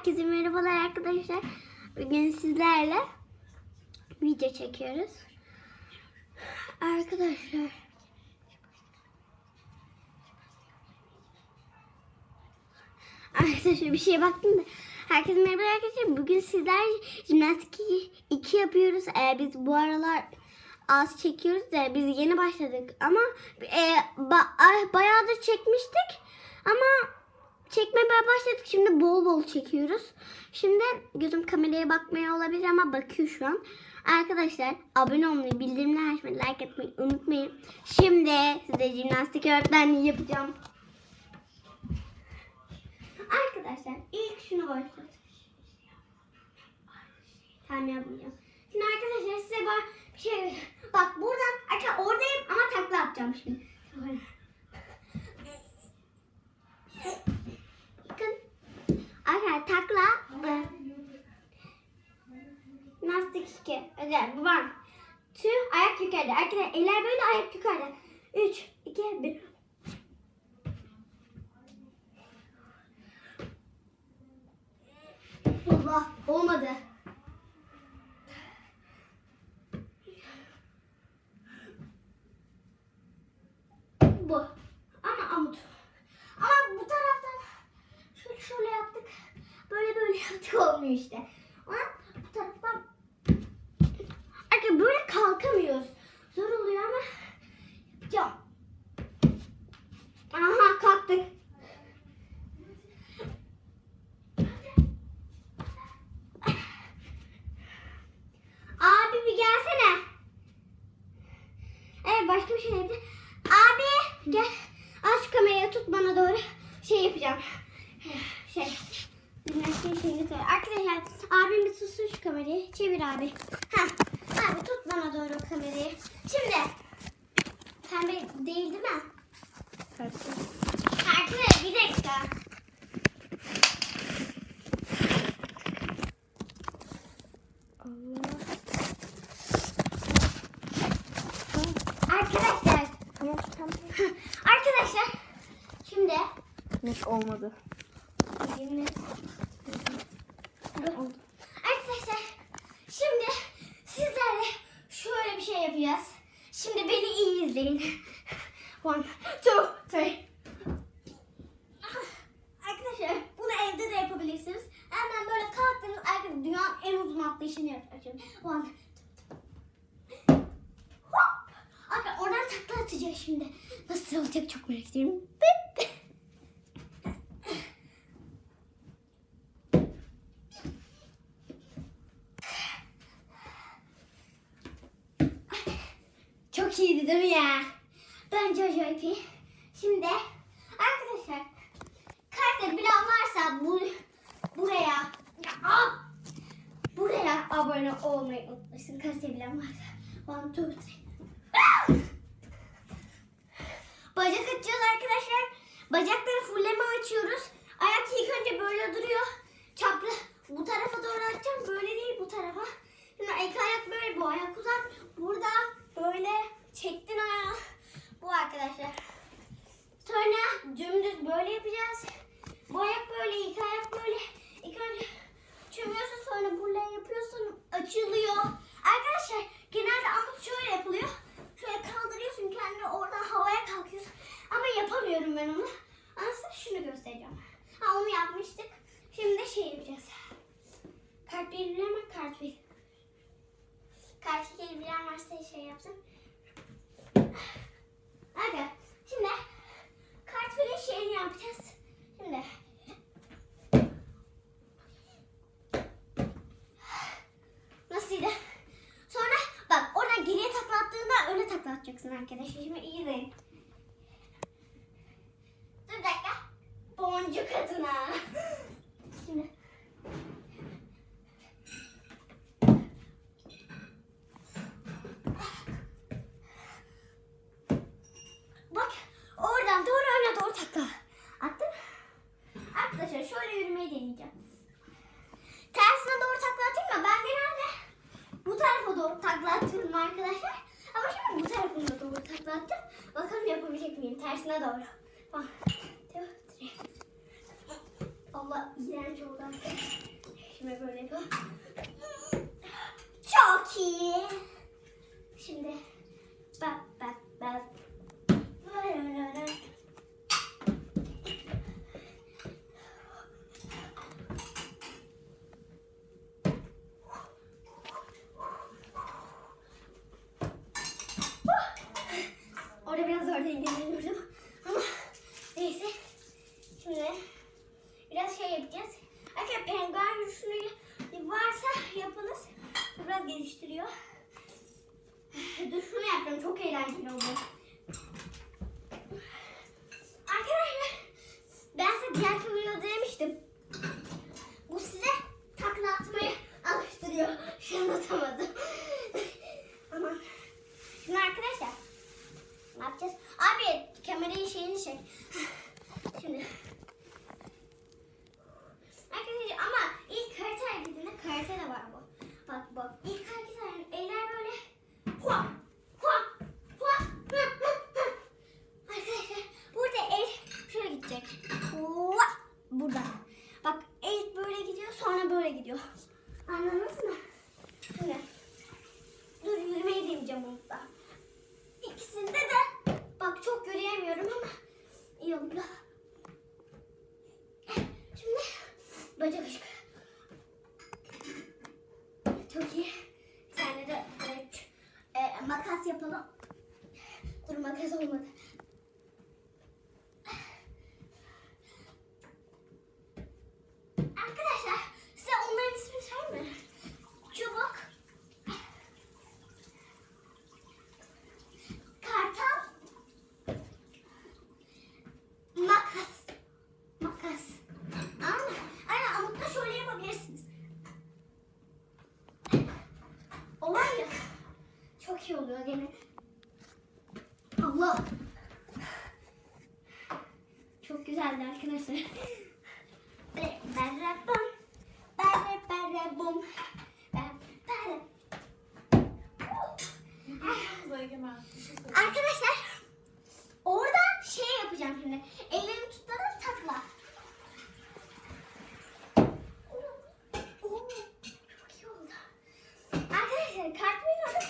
Herkese merhabalar arkadaşlar. Bugün sizlerle video çekiyoruz. Arkadaşlar. Arkadaşlar bir şeye baktım da. Herkese merhaba arkadaşlar. Bugün sizler jimnastik 2 yapıyoruz. Ee, biz bu aralar az çekiyoruz da biz yeni başladık. Ama e, ba- ay- bayağıdır çekmiştik. Ama çekmeye başladık. Şimdi bol bol çekiyoruz. Şimdi gözüm kameraya bakmaya olabilir ama bakıyor şu an. Arkadaşlar abone olmayı, bildirimleri açmayı, like etmeyi unutmayın. Şimdi size jimnastik öğretmenliği yapacağım. Arkadaşlar ilk şunu başlat. Tamam yapmayacağım. Şimdi arkadaşlar size ben bir şey Bak buradan arkadaşlar oradayım ama takla yapacağım şimdi. Böyle. Özel. One. Two. Ayak yukarıda. Arkadaşlar eller böyle ayak yukarıda. Üç. iki, bir. Allah olmadı. Bu. Ama amut. Ama bu taraftan şöyle şöyle yaptık. Böyle böyle yaptık olmuyor işte. Ama bu taraftan Arkadaşlar böyle kalkamıyoruz. Zor oluyor ama yapacağım. Aha kalktık. Abi bir gelsene. Evet başka bir şey yapacağım. Abi gel. Aç kamerayı tut bana doğru. Şey yapacağım. Şey. Jimnastiğin şeyini söyle. Arkadaşlar abim bir tutsun şu kamerayı. Çevir abi. Heh. Bana doğru kamerayı. Şimdi. Pembe değil değil mi? Arkadaşlar bir dakika. Arkadaşlar. Arkadaşlar. Şimdi. Net olmadı. Arkadaşlar. Şimdi sizlerle şöyle bir şey yapacağız. Şimdi beni iyi izleyin. One, two, three. Arkadaşlar bunu evde de yapabilirsiniz. Hemen böyle kalktınız. Arkadaşlar dünyanın en uzun atlayışını yapacağım. One, two, Hop! Arkadaşlar oradan takla atacağız şimdi. Nasıl olacak çok merak ediyorum. Çok iyiydi değil mi ya? Bence acayip iyi. Şimdi arkadaşlar kartı bilen varsa bu buraya ya, ah! buraya abone olmayı unutmasın. Kartı bilen varsa. One, two, three. Ah! Bacak açacağız arkadaşlar. Bacakları fulleme açıyoruz. Ayak ilk önce böyle duruyor. Çaplı bu tarafa doğru açacağım. Böyle değil bu tarafa. Şimdi iki ayak böyle bu ayak uzak. Burada böyle çektin ayağı. Bu arkadaşlar. Sonra dümdüz böyle yapacağız. Bu ayak böyle, iki ayak böyle. İlk önce çömüyorsun sonra buraya yapıyorsun açılıyor. Arkadaşlar genelde amut şöyle yapılıyor. Şöyle kaldırıyorsun kendini oradan havaya kalkıyorsun. Ama yapamıyorum ben onu. Ama size şunu göstereceğim. Ha onu yapmıştık. Şimdi de şey yapacağız. Kart bilir mi? Kart bir. Kart iki bilen varsa şey yapsın. Hadi. Şimdi kart bir şeyini yapacağız. Şimdi. Nasıldı? Sonra bak oradan geriye takla attığında öyle takla atacaksın arkadaşlar. Şimdi iyi izleyin. Dur bir dakika. Boncuk adına. Şimdi. Bak oradan doğru öne doğru takla. Attın. Arkadaşlar şöyle yürümeyi deneyeceğim. Tersine doğru takla atayım mı? Ben genelde bu tarafa doğru takla atıyorum arkadaşlar. Ama şimdi bu tarafına doğru takla attım. Bakalım yapabilecek miyim? Tersine doğru. Two, three. Allah iğrenç oldu. Şimdi böyle yapıyorum. Çok iyi. Şimdi bak bak bak. Böyle. Orada biraz zor dengeliyordum. Ama neyse. Şimdi biraz şey yapacağız. Arkadaşlar penguen yürüyüşünü varsa yapınız. Bu Biraz geliştiriyor. Dur şunu yapacağım. Çok eğlenceli oldu. Arkadaşlar ben size diğer videoda demiştim. Bu size takla atmayı alıştırıyor. Şu an. Ama şimdi arkadaşlar ne yapacağız? Abi kamerayı şeyini çek. Şimdi. Arkadaşlar ama ilk harita hareketinde karate de var bu. Bak bak. İlk hareket hareketinde eller böyle. Hua, hua, hua, hı, hı, hı. Arkadaşlar burada el şöyle gidecek. Hua, burada. Bak el böyle gidiyor sonra böyle gidiyor. Anladınız mı? Şimdi. Dur yürümeyi deneyeceğim unutma. İkisinde de bak çok yürüyemiyorum ama iyi oldu. Şimdi bacak aşkı. Çok iyi. Tane de evet, e, makas yapalım. Dur makas olmadı. Arkadaşlar size onların ismini söyleyeyim mi? Çubuk. Kartal. Makas. Makas. Aynen. Aynen ama da şöyle yapabilirsiniz. Olay ya. Çok iyi oluyor gene. Allah. Çok güzeldi arkadaşlar. Be- Berrabam. Berre berre bum. Ber- berre. Egemen, bir şey söyle. Arkadaşlar oradan şey yapacağım şimdi. Ellerimi tutarak takla. Oo, çok iyi oldu. Arkadaşlar kartvilin adı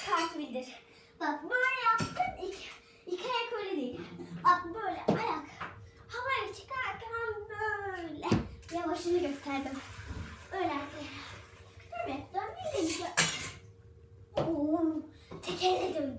kartvildir. Bak böyle yaptın ilk, ilk ayak öyle değil. Bak böyle ayak. Havaya çıkarken böyle. Yavaşını gösterdim. Öyle arkadaşlar. Evet dönmeyi deneyeceğim. Oo, tekerle döndüm.